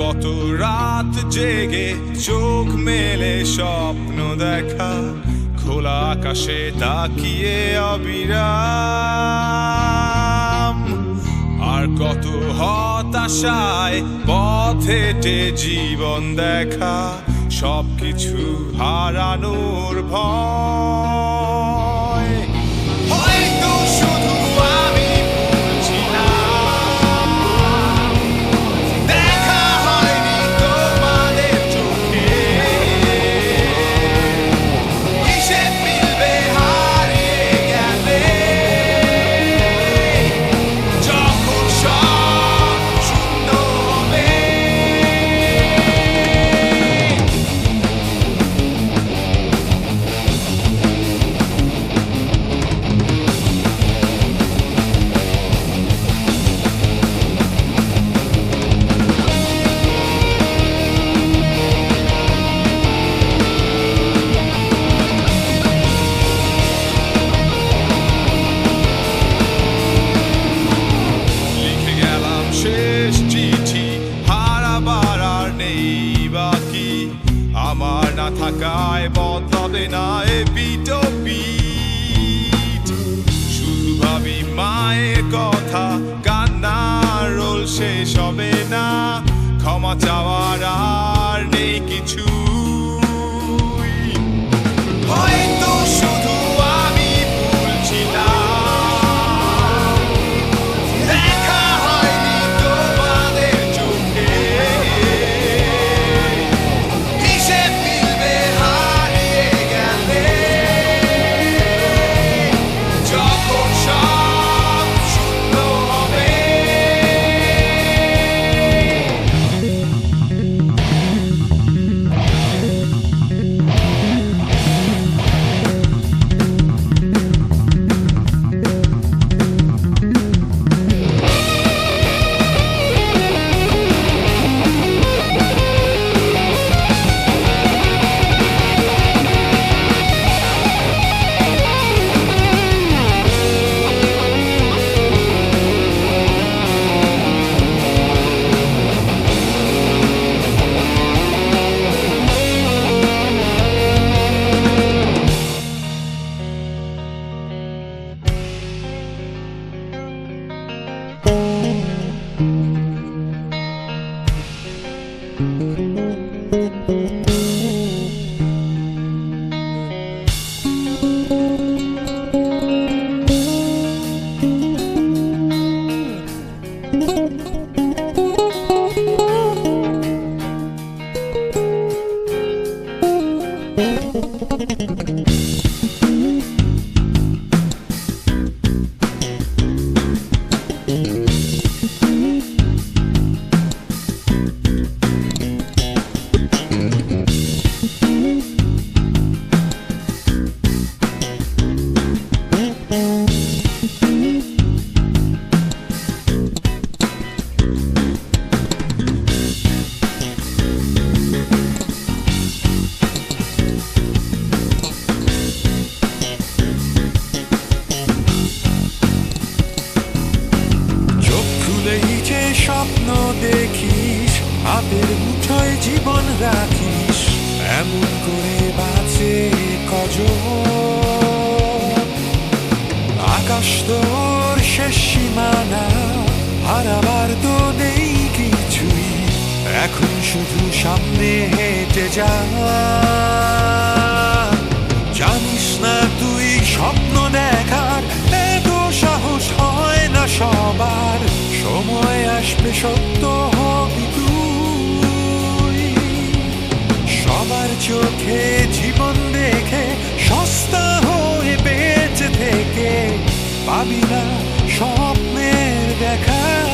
কত রাত জেগে চোখ মেলে স্বপ্ন দেখা, খোলা আকাশে তাকিয়ে অবিরাম। আর কত হতাশায় পথ হেঁটে জীবন দেখা, সবকিছু হারানোর ভয়। থাকায় বদলাবে না এ পিটো শুধু ভাবি মায়ের কথা, কান্নার রোল শেষ হবে না। ক্ষমা চাওয়ার আর নেই কিছু। হাতের মুঠোয় জীবন রাখিস, এমন করে বাঁচে কজন। আকাশ তোর শেষ সীমানা, হারাবার তো নেই কিছুই, এখন শুধু সামনে হেঁটে যা। জানিস না তুই স্বপ্ন দেখার, এত সাহস হয় না সবার, সময় আসবে সত্য চোখে জীবন দেখে সস্তা হয়ে বেঁচে থেকে পাবি না স্বপ্নের দেখা।